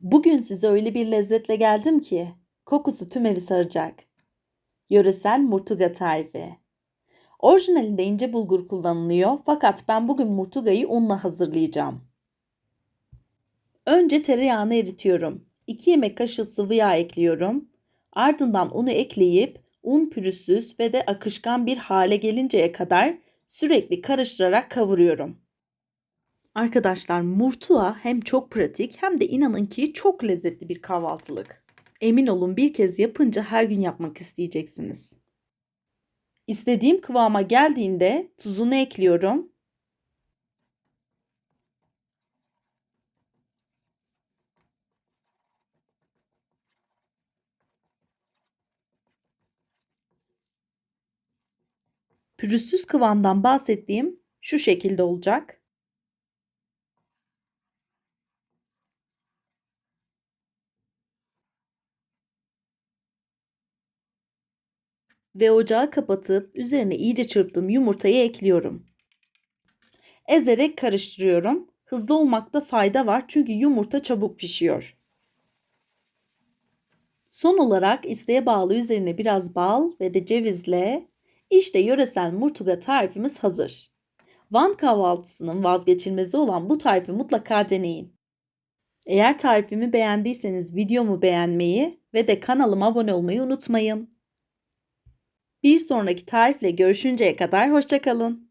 Bugün size öyle bir lezzetle geldim ki kokusu tüm evi saracak. Yöresel murtuga tarifi. Orijinalinde ince bulgur kullanılıyor fakat ben bugün murtugayı unla hazırlayacağım. Önce tereyağını eritiyorum. 2 yemek kaşığı sıvı yağ ekliyorum. Ardından unu ekleyip un pürüzsüz ve de akışkan bir hale gelinceye kadar sürekli karıştırarak kavuruyorum. Arkadaşlar murtuğa hem çok pratik hem de inanın ki çok lezzetli bir kahvaltılık. Emin olun bir kez yapınca her gün yapmak isteyeceksiniz. İstediğim kıvama geldiğinde tuzunu ekliyorum. Pürüzsüz kıvamdan bahsettiğim şu şekilde olacak. Ve ocağı kapatıp üzerine iyice çırptığım yumurtayı ekliyorum. Ezerek karıştırıyorum. Hızlı olmakta fayda var çünkü yumurta çabuk pişiyor. Son olarak isteğe bağlı üzerine biraz bal ve de cevizle işte yöresel murtuga tarifimiz hazır. Van kahvaltısının vazgeçilmezi olan bu tarifi mutlaka deneyin. Eğer tarifimi beğendiyseniz videomu beğenmeyi ve de kanalıma abone olmayı unutmayın. Bir sonraki tarifle görüşünceye kadar hoşçakalın.